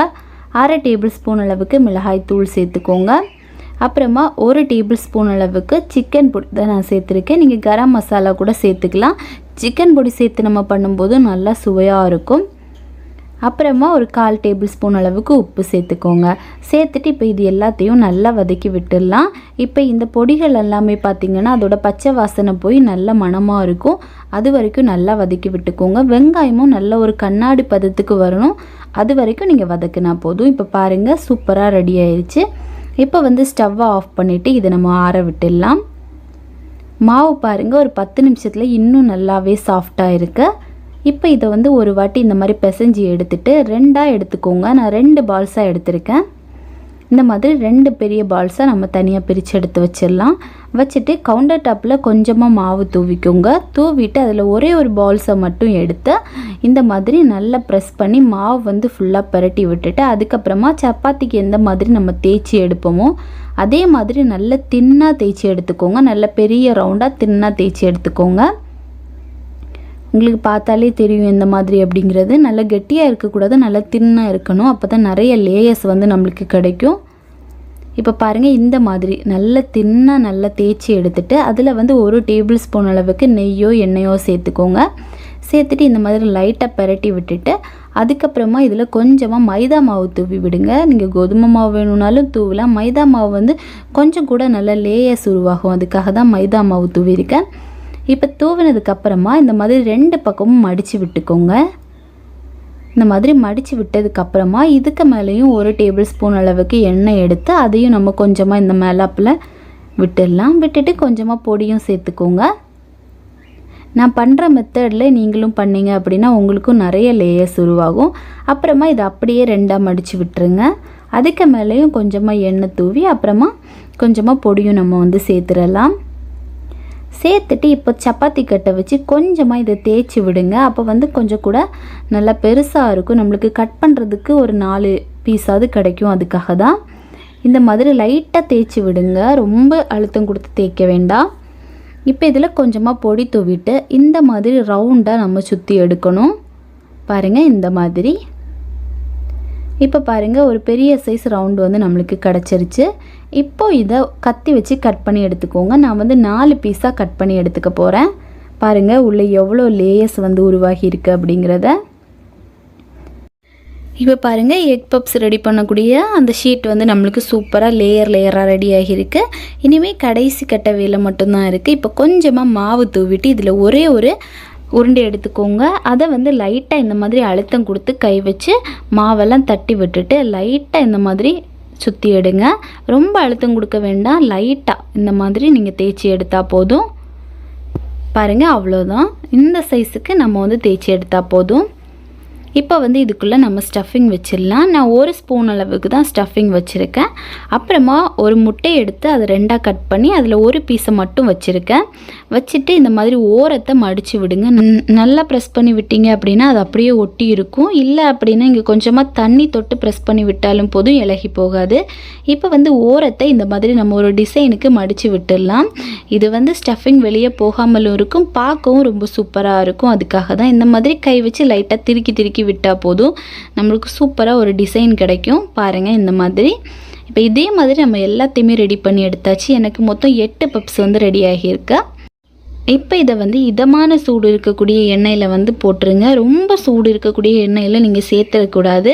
Speaker 1: அரை டேபிள் ஸ்பூன் அளவுக்கு மிளகாய் தூள் சேர்த்துக்கோங்க. அப்புறமா ஒரு டேபிள் ஸ்பூன் அளவுக்கு சிக்கன் பொடி தான் நான் சேர்த்துருக்கேன். நீங்கள் கரம் மசாலா கூட சேர்த்துக்கலாம். சிக்கன் பொடி சேர்த்து நம்ம பண்ணும்போது நல்லா சுவையாக இருக்கும். அப்புறமா ஒரு கால் டேபிள் ஸ்பூன் அளவுக்கு உப்பு சேர்த்துக்கோங்க. சேர்த்துட்டு இப்போ இது எல்லாத்தையும் நல்லா வதக்கி விட்டுடலாம். இப்போ இந்த பொடிகள் எல்லாமே பார்த்திங்கன்னா அதோட பச்சை வாசனை போய் நல்ல மணமாக இருக்கும். அது வரைக்கும் நல்லா வதக்கி விட்டுக்கோங்க. வெங்காயமும் நல்ல ஒரு கண்ணாடி பதத்துக்கு வரணும். அது வரைக்கும் நீங்கள் வதக்குனா போதும். இப்போ பாருங்கள் சூப்பராக ரெடி ஆயிடுச்சு இப்போ வந்து ஸ்டவ்வை ஆஃப் பண்ணிவிட்டு இதை நம்ம ஆற விட்டுடலாம். மாவு பாருங்கள் ஒரு பத்து நிமிஷத்தில் இன்னும் நல்லாவே சாஃப்டாக இருக்குது இப்போ இதை வந்து ஒரு வாட்டி இந்த மாதிரி பிசைஞ்சு எடுத்துட்டு ரெண்டாக எடுத்துக்கோங்க. நான் ரெண்டு பால்ஸாக எடுத்திருக்கேன். இந்த மாதிரி ரெண்டு பெரிய பால்ஸாக நம்ம தனியாக பிரித்து எடுத்து வச்சிடலாம். வச்சுட்டு கவுண்டர் டாப்பில் கொஞ்சமாக மாவு தூவிக்கோங்க. தூவிட்டு அதில் ஒரே ஒரு பால்ஸை மட்டும் எடுத்து இந்த மாதிரி நல்லா ப்ரெஸ் பண்ணி மாவு வந்து ஃபுல்லாக பிரட்டி விட்டுட்டு அதுக்கப்புறமா சப்பாத்திக்கு எந்த மாதிரி நம்ம தேய்ச்சி எடுப்போமோ அதே மாதிரி நல்ல தின்னாக தேய்ச்சி எடுத்துக்கோங்க. நல்ல பெரிய ரவுண்டாக தின்னாக தேய்ச்சி எடுத்துக்கோங்க. உங்களுக்கு பார்த்தாலே தெரியும் எந்த மாதிரி அப்படிங்கிறது. நல்லா கெட்டியாக இருக்கக்கூடாது நல்லா தின்னாக இருக்கணும். அப்போ தான் நிறைய லேயர்ஸ் வந்து நம்மளுக்கு கிடைக்கும். இப்போ பாருங்கள் இந்த மாதிரி நல்ல தின்னாக நல்லா தேய்ச்சி எடுத்துட்டு அதில் வந்து ஒரு டேபிள் ஸ்பூன் அளவுக்கு நெய்யோ எண்ணெயோ சேர்த்துக்கோங்க. சேர்த்துட்டு இந்த மாதிரி லைட்டாக பிரட்டி விட்டுட்டு அதுக்கப்புறமா இதில் கொஞ்சமாக மைதா மாவு தூவி விடுங்க. நீங்கள் கோதுமை மாவு வேணும்னாலும் தூவலாம். மைதா மாவு வந்து கொஞ்சம் கூட நல்ல லேயர்ஸ் உருவாகும். அதுக்காக தான் மைதா மாவு தூவிருக்கேன் இப்போ தூவினதுக்கப்புறமா இந்த மாதிரி ரெண்டு பக்கமும் மடித்து விட்டுக்கோங்க. இந்த மாதிரி மடித்து விட்டதுக்கப்புறமா இதுக்கு மேலேயும் ஒரு டேபிள் ஸ்பூன் அளவுக்கு எண்ணெய் எடுத்து அதையும் நம்ம கொஞ்சமாக இந்த மேலாப்பில் விட்டுடலாம். விட்டுட்டு கொஞ்சமாக பொடியும் சேர்த்துக்கோங்க. நான் பண்ணுற மெத்தடில் நீங்களும் பண்ணீங்க அப்படின்னா உங்களுக்கும் நிறைய லேயர்ஸ் உருவாகும். அப்புறமா இதை அப்படியே ரெண்டாக மடித்து விட்டுருங்க. அதுக்கு மேலேயும் கொஞ்சமாக எண்ணெய் தூவி அப்புறமா கொஞ்சமாக பொடியும் நம்ம வந்து சேர்த்துடலாம். சேர்த்துட்டு இப்போ சப்பாத்தி கட்டை வச்சு கொஞ்சமாக இதை தேய்ச்சி விடுங்க. அப்போ வந்து கொஞ்சம் கூட நல்லா பெருசாக இருக்கும். நம்மளுக்கு கட் பண்ணுறதுக்கு ஒரு நாலு பீஸாவது கிடைக்கும் அதுக்காக தான். இந்த மாதிரி லைட்டாக தேய்ச்சி விடுங்க. ரொம்ப அழுத்தம் கொடுத்து தேய்க்க வேண்டாம். இப்போ இதில் கொஞ்சமாக பொடி தூவிட்டு இந்த மாதிரி ரவுண்டாக நம்ம சுற்றி எடுக்கணும். பாருங்கள் இந்த மாதிரி. இப்போ பாருங்கள் ஒரு பெரிய சைஸ் ரவுண்டு வந்து நம்மளுக்கு கிடச்சிருச்சு. இப்போ இதை கத்தி வச்சு கட் பண்ணி எடுத்துக்கோங்க. நான் வந்து நாலு பீஸாக கட் பண்ணி எடுத்துக்க போகிறேன் பாருங்கள் உள்ளே எவ்வளோ லேயர்ஸ் வந்து உருவாகி இருக்கு அப்படிங்கிறத. இப்போ பாருங்கள் எக் பப்ஸ் ரெடி பண்ணக்கூடிய அந்த ஷீட் வந்து நம்மளுக்கு சூப்பராக லேயர் லேயராக ரெடி ஆகியிருக்கு. இனிமேல் கடைசி கட்ட வேலை மட்டும்தான் இருக்குது இப்போ கொஞ்சமாக மாவு தூவிட்டு இதில் ஒரே ஒரு உருண்டை எடுத்துக்கோங்க. அதை வந்து லைட்டாக இந்த மாதிரி அழுத்தம் கொடுத்து கை வச்சு மாவெல்லாம் தட்டி விட்டுட்டு லைட்டாக இந்த மாதிரி சுற்றி எடுங்க. ரொம்ப அழுத்தம் கொடுக்க வேண்டாம். லைட்டாக இந்த மாதிரி நீங்கள் தேய்ச்சி எடுத்தால் போதும். பாருங்கள் அவ்வளோதான் இந்த சைஸுக்கு நம்ம வந்து தேய்ச்சி எடுத்தால் போதும். இப்போ வந்து இதுக்குள்ளே நம்ம ஸ்டஃபிங் வச்சிடலாம். நான் ஒரு ஸ்பூன் அளவுக்கு தான் ஸ்டஃபிங் வச்சுருக்கேன். அப்புறமா ஒரு முட்டை எடுத்து அதை ரெண்டாக கட் பண்ணி அதில் ஒரு பீஸை மட்டும் வச்சுருக்கேன். வச்சுட்டு இந்த மாதிரி ஓரத்தை மடித்து விடுங்க. நன்- நல்லா ப்ரெஸ் பண்ணி விட்டீங்க அப்படின்னா அது அப்படியே ஒட்டி இருக்கும். இல்லை அப்படின்னா இங்கே கொஞ்சமாக தண்ணி தொட்டு ப்ரெஸ் பண்ணி விட்டாலும் போதும் இலகி போகாது. இப்போ வந்து ஓரத்தை இந்த மாதிரி நம்ம ஒரு டிசைனுக்கு மடித்து விட்டுடலாம். இது வந்து ஸ்டஃபிங் வெளியே போகாமலும் இருக்கும். பார்க்கவும் ரொம்ப சூப்பராக இருக்கும். அதுக்காக தான் இந்த மாதிரி கை வச்சு லைட்டாக திருக்கி திருக்கி விட்டால் போதும். நம்மளுக்கு சூப்பராக ஒரு டிசைன் கிடைக்கும். பாருங்கள் இந்த மாதிரி. இப்போ இதே மாதிரி நம்ம எல்லாத்தையுமே ரெடி பண்ணி எடுத்தாச்சு. எனக்கு மொத்தம் எட்டு பப்ஸ் வந்து ரெடி ஆகியிருக்கு. இப்போ இதை வந்து இதமான சூடு இருக்கக்கூடிய எண்ணெயில் வந்து போட்டுருங்க. ரொம்ப சூடு இருக்கக்கூடிய எண்ணெயில் நீங்கள் சேர்த்துடக்கூடாது.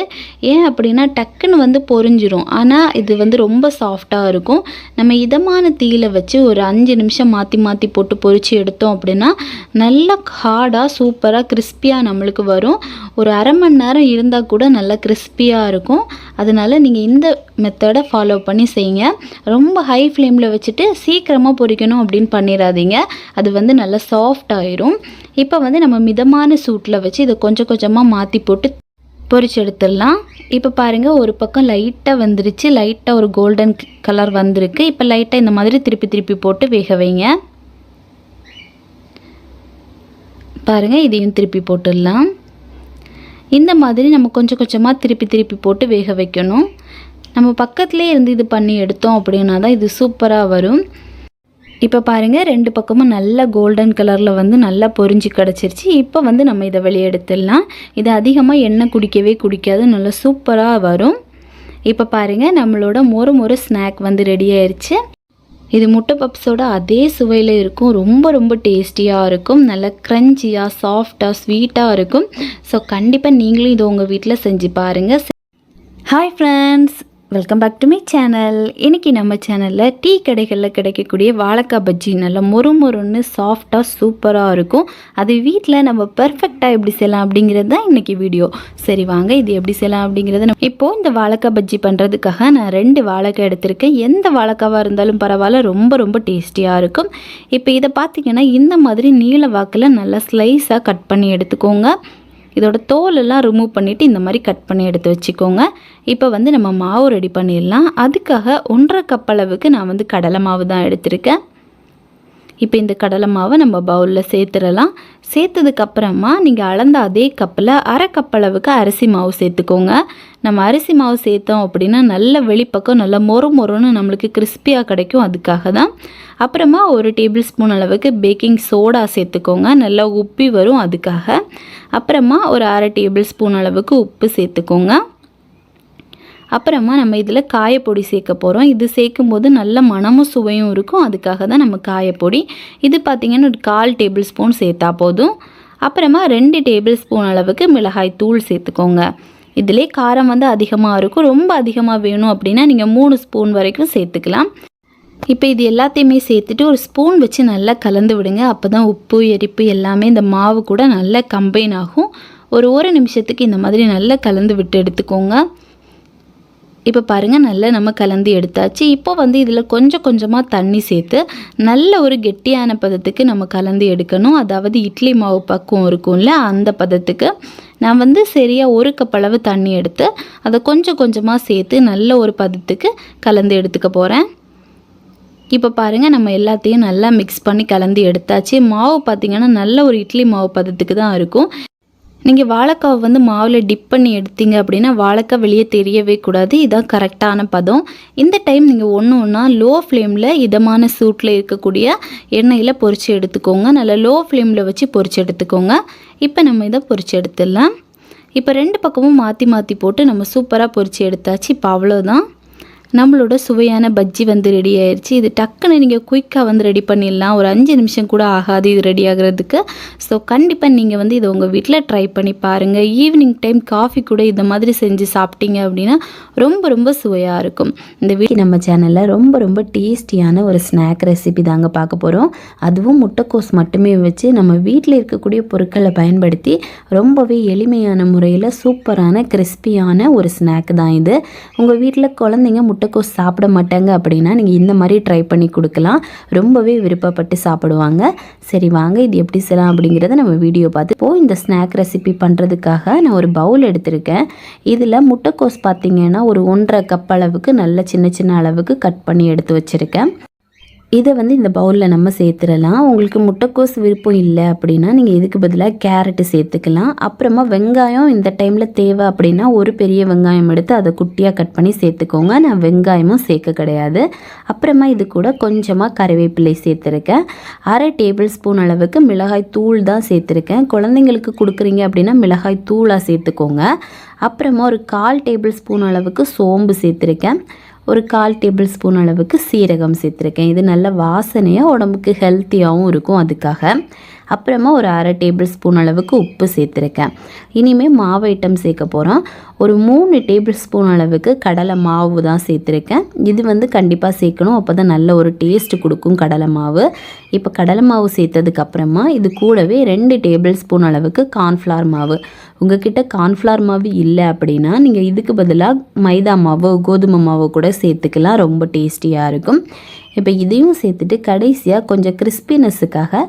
Speaker 1: ஏன் அப்படின்னா டக்குன்னு வந்து பொறிஞ்சிரும் ஆனால் இது வந்து ரொம்ப சாஃப்டாக இருக்கும். நம்ம இதமான தீயில் வச்சு ஒரு அஞ்சு நிமிஷம் மாற்றி மாற்றி போட்டு பொறிச்சு எடுத்தோம் அப்படின்னா நல்லா ஹார்டாக சூப்பராக கிறிஸ்பியாக நம்மளுக்கு வரும். ஒரு அரை மணி நேரம் இருந்தால் கூட நல்லா கிறிஸ்பியாக இருக்கும். அதனால நீங்கள் இந்த மெத்தடை ஃபாலோ பண்ணி செய்யுங்க. ரொம்ப ஹை ஃப்ளேமில் வச்சுட்டு சீக்கிரமாக பொறிக்கணும் அப்படின்னு பண்ணிடாதீங்க. அது வந்து நல்லா சாஃப்ட் ஆயிரும். இப்போ வந்து நம்ம மிதமான சூட்டில் வச்சு இதை கொஞ்சம் கொஞ்சமாக மாற்றி போட்டு பொரிச்சு எடுத்துடலாம். இப்போ பாருங்கள் ஒரு பக்கம் லைட்டாக வந்துருச்சு. லைட்டாக ஒரு கோல்டன் கலர் வந்திருக்கு. இப்போ லைட்டாக இந்த மாதிரி திருப்பி திருப்பி போட்டு வேக வைங்க. பாருங்கள் இதையும் திருப்பி போட்டுடலாம். இந்த மாதிரி நம்ம கொஞ்சம் கொஞ்சமாக திருப்பி திருப்பி போட்டு வேக வைக்கணும். நம்ம பக்கத்துலேயே இருந்து இது பண்ணி எடுத்தோம் அப்படின்னா தான் இது சூப்பராக வரும். இப்போ பாருங்கள் ரெண்டு பக்கமும் நல்ல கோல்டன் கலரில் வந்து நல்லா பொரிஞ்சு கிடச்சிருச்சு. இப்போ வந்து நம்ம இதை வெளியெடுத்துடலாம் இது அதிகமாக எண்ணெய் குடிக்கவே குடிக்காது நல்லா சூப்பராக வரும். இப்போ பாருங்கள் நம்மளோட மொறு மொறு ஸ்நாக் வந்து ரெடி ஆயிருச்சு. இது முட்டை பப்ஸோட அதே சுவையில் இருக்கும். ரொம்ப ரொம்ப டேஸ்டியாக இருக்கும். நல்ல க்ரன்ச்சியாக சாஃப்டாக ஸ்வீட்டாக இருக்கும். ஸோ கண்டிப்பாக நீங்களும் இது உங்கள் வீட்டில் செஞ்சு பாருங்கள் hi friends welcome back to my channel இன்றைக்கி நம்ம சேனலில் டீ கடைகளில் கிடைக்கக்கூடிய வாழைக்காய் பஜ்ஜி நல்லா மொறு மொறுன்னு சாஃப்டாக சூப்பராக இருக்கும். அது வீட்டில் நம்ம பர்ஃபெக்டாக எப்படி செய்யலாம் அப்படிங்கிறது தான் இன்றைக்கி வீடியோ சரி வாங்க இது எப்படி செய்யலாம் அப்படிங்கிறத நம்ம இப்போது இந்த வாழைக்காய் பஜ்ஜி பண்ணுறதுக்காக நான் ரெண்டு வாழைக்காய் எடுத்திருக்கேன். எந்த வாழைக்காவாக இருந்தாலும் பரவாயில்ல ரொம்ப ரொம்ப டேஸ்டியாக இருக்கும். இப்போ இதை பார்த்தீங்கன்னா இந்த மாதிரி நீல வாக்கில் நல்லா ஸ்லைஸாக கட் பண்ணி எடுத்துக்கோங்க. இதோட தோலெல்லாம் ரிமூவ் பண்ணிவிட்டு இந்த மாதிரி கட் பண்ணி எடுத்து வச்சுக்கோங்க. இப்போ வந்து நம்ம மாவு ரெடி பண்ணிடலாம். அதுக்காக ஒன்றரை கப் அளவுக்கு நான் வந்து கடலை மாவு தான் எடுத்திருக்கேன். இப்போ இந்த கடலை மாவை நம்ம பவுலில் சேர்த்துடலாம். சேர்த்ததுக்கப்புறமா நீங்கள் அளந்த அதே கப்பில் அரை கப் அளவுக்கு அரிசி மாவு சேர்த்துக்கோங்க. நம்ம அரிசி மாவு சேர்த்தோம் அப்படின்னா நல்ல வெளிப்பக்கம் நல்லா மொறு மொறுன்னு நம்மளுக்கு கிறிஸ்பியாக கிடைக்கும் அதுக்காக தான். அப்புறமா ஒரு டேபிள் ஸ்பூன் அளவுக்கு பேக்கிங் சோடா சேர்த்துக்கோங்க. நல்லா உப்பி வரும் அதுக்காக. அப்புறமா ஒரு அரை டேபிள் ஸ்பூன் அளவுக்கு உப்பு சேர்த்துக்கோங்க. அப்புறமா நம்ம இதில் காயப்பொடி சேர்க்க போகிறோம். இது சேர்க்கும் போது நல்ல மனமும் சுவையும் இருக்கும். அதுக்காக தான் நம்ம காயப்பொடி. இது பார்த்திங்கன்னா ஒரு கால் டேபிள் ஸ்பூன் சேர்த்தா போதும். அப்புறமா ரெண்டு டேபிள் ஸ்பூன் அளவுக்கு மிளகாய் தூள் சேர்த்துக்கோங்க. இதிலே காரம் வந்து அதிகமாக இருக்கும். ரொம்ப அதிகமாக வேணும் அப்படின்னா நீங்கள் மூணு ஸ்பூன் வரைக்கும் சேர்த்துக்கலாம். இப்போ இது எல்லாத்தையுமே சேர்த்துட்டு ஒரு ஸ்பூன் வச்சு நல்லா கலந்து விடுங்க. அப்போ தான் உப்பு எரிப்பு எல்லாமே இந்த மாவு கூட நல்லா கம்பைன் ஆகும். ஒரு ஒரு நிமிஷத்துக்கு இந்த மாதிரி நல்லா கலந்து விட்டு எடுத்துக்கோங்க. இப்போ பாருங்கள் நல்லா நம்ம கலந்து எடுத்தாச்சு. இப்போ வந்து இதில் கொஞ்சம் கொஞ்சமாக தண்ணி சேர்த்து நல்ல ஒரு கெட்டியான பதத்துக்கு நம்ம கலந்து எடுக்கணும். அதாவது இட்லி மாவு பக்குவம் இருக்கும்ல அந்த பதத்துக்கு. நான் வந்து சரியாக ஒரு கப் அளவு தண்ணி எடுத்து அதை கொஞ்சம் கொஞ்சமாக சேர்த்து நல்ல ஒரு பதத்துக்கு கலந்து எடுத்துக்க போகிறேன் இப்போ பாருங்கள் நம்ம எல்லாத்தையும் நல்லா மிக்ஸ் பண்ணி கலந்து எடுத்தாச்சு. மாவு பார்த்திங்கன்னா நல்ல ஒரு இட்லி மாவு பதத்துக்கு தான் இருக்கும். நீங்கள் வாழைக்காவை வந்து மாவில் டிப் பண்ணி எடுத்தீங்க அப்படின்னா வாழைக்காய் வெளியே தெரியவே கூடாது. இதான் கரெக்டான பதம். இந்த டைம் நீங்கள் ஒன்று ஒன்றா லோ ஃப்ளேமில் இதமான சூட்டில் இருக்கக்கூடிய எண்ணெயில் பொரித்து எடுத்துக்கோங்க. நல்லா லோ ஃப்ளேமில் வச்சு பொரித்து எடுத்துக்கோங்க. இப்போ நம்ம இதை பொரித்து எடுத்துடலாம். இப்போ ரெண்டு பக்கமும் மாற்றி மாற்றி போட்டு நம்ம சூப்பராக பொரித்து எடுத்தாச்சு. இப்போ அவ்வளோதான் நம்மளோட சுவையான பஜ்ஜி வந்து ரெடி ஆயிடுச்சு இது டக்குன்னு நீங்கள் குயிக்காக வந்து ரெடி பண்ணிடலாம். ஒரு அஞ்சு நிமிஷம் கூட ஆகாது இது ரெடி ஆகிறதுக்கு. ஸோ கண்டிப்பாக நீங்கள் வந்து இதை உங்கள் வீட்டில் ட்ரை பண்ணி பாருங்கள் ஈவினிங் டைம் காஃபி கூட இந்த மாதிரி செஞ்சு சாப்பிட்டீங்க அப்படின்னா ரொம்ப ரொம்ப சுவையாக இருக்கும். இந்த வீட்டு நம்ம சேனலில் ரொம்ப ரொம்ப டேஸ்டியான ஒரு ஸ்நாக் ரெசிபி தாங்க பார்க்க போகிறோம் அதுவும் முட்டைக்கோஸ் மட்டுமே வச்சு நம்ம வீட்டில் இருக்கக்கூடிய பொருட்களை பயன்படுத்தி ரொம்பவே எளிமையான முறையில் சூப்பரான கிறிஸ்பியான ஒரு ஸ்நாக் தான் இது. உங்கள் வீட்டில் குழந்தைங்க முட்டைக்கோஸ் சாப்பிட மாட்டாங்க அப்படின்னா நீங்கள் இந்த மாதிரி ட்ரை பண்ணி கொடுக்கலாம். ரொம்பவே விருப்பப்பட்டு சாப்பிடுவாங்க. சரி வாங்க இது எப்படி செய்யலாம் அப்படிங்கிறத நம்ம வீடியோ பார்த்து இப்போ இந்த ஸ்நாக் ரெசிபி பண்ணுறதுக்காக நான் ஒரு பவுல் எடுத்திருக்கேன். இதில் முட்டைக்கோஸ் பார்த்திங்கன்னா ஒரு ஒன்றரை கப் அளவுக்கு நல்ல சின்ன சின்ன அளவுக்கு கட் பண்ணி எடுத்து வச்சுருக்கேன். இதை வந்து இந்த பவுலில் நம்ம சேர்த்துடலாம். உங்களுக்கு முட்டைக்கோஸ் விருப்பம் இல்லை அப்படின்னா நீங்கள் இதுக்கு பதிலாக கேரட்டு சேர்த்துக்கலாம். அப்புறமா வெங்காயம் இந்த டைமில் தேவை அப்படின்னா ஒரு பெரிய வெங்காயம் எடுத்து அதை குட்டியாக கட் பண்ணி சேர்த்துக்கோங்க. நான் வெங்காயமும் சேர்க்க கிடையாது. அப்புறமா இது கூட கொஞ்சமாக கறிவேப்பிலை சேர்த்துருக்கேன். அரை டேபிள் ஸ்பூன் அளவுக்கு மிளகாய் தூள் தான் சேர்த்துருக்கேன். குழந்தைங்களுக்கு கொடுக்குறீங்க அப்படின்னா மிளகாய் தூளாக சேர்த்துக்கோங்க. அப்புறமா ஒரு கால் டேபிள் ஸ்பூன் அளவுக்கு சோம்பு சேர்த்துருக்கேன். ஒரு கால் டேபிள் ஸ்பூன் அளவுக்கு சீரகம் சேர்த்துருக்கேன். இது நல்ல வாசனையாக உடம்புக்கு ஹெல்த்தியாகவும் இருக்கும். அதுக்காக அப்புறமா ஒரு அரை டேபிள் ஸ்பூன் அளவுக்கு உப்பு சேர்த்துருக்கேன். இனிமேல் மாவு ஐட்டம் சேர்க்க போகிறோம் ஒரு மூணு டேபிள் ஸ்பூன் அளவுக்கு கடலை மாவு தான் சேர்த்துருக்கேன். இது வந்து கண்டிப்பாக சேர்க்கணும். அப்போ தான் நல்ல ஒரு டேஸ்ட் கொடுக்கும் கடலை மாவு. இப்போ கடலை மாவு சேர்த்ததுக்கப்புறமா இது கூடவே ரெண்டு டேபிள் ஸ்பூன் அளவுக்கு கார்ன்ஃப்ளவர் மாவு. உங்ககிட்ட கார்ன்ஃப்ளவர் மாவு இல்லை அப்படின்னா நீங்கள் இதுக்கு பதிலாக மைதா மாவு கோதுமை மாவு கூட சேர்த்துக்கலாம். ரொம்ப டேஸ்டியாக இருக்கும். இப்போ இதையும் சேர்த்துட்டு கடைசியாக கொஞ்சம் கிறிஸ்பினஸுக்காக